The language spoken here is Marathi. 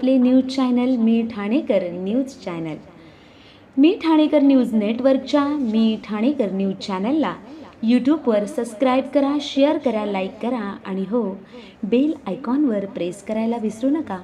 आपले news channel Mi Thanekar news channel. Mi Thanekar news नेटवर्कच्या मी ठाणेकर न्यूज चॅनलला. यूट्यूबवर सबस्क्राईब करा शेअर करा लाईक करा आणि हो बेल आयकॉनवर प्रेस करायला विसरू नका.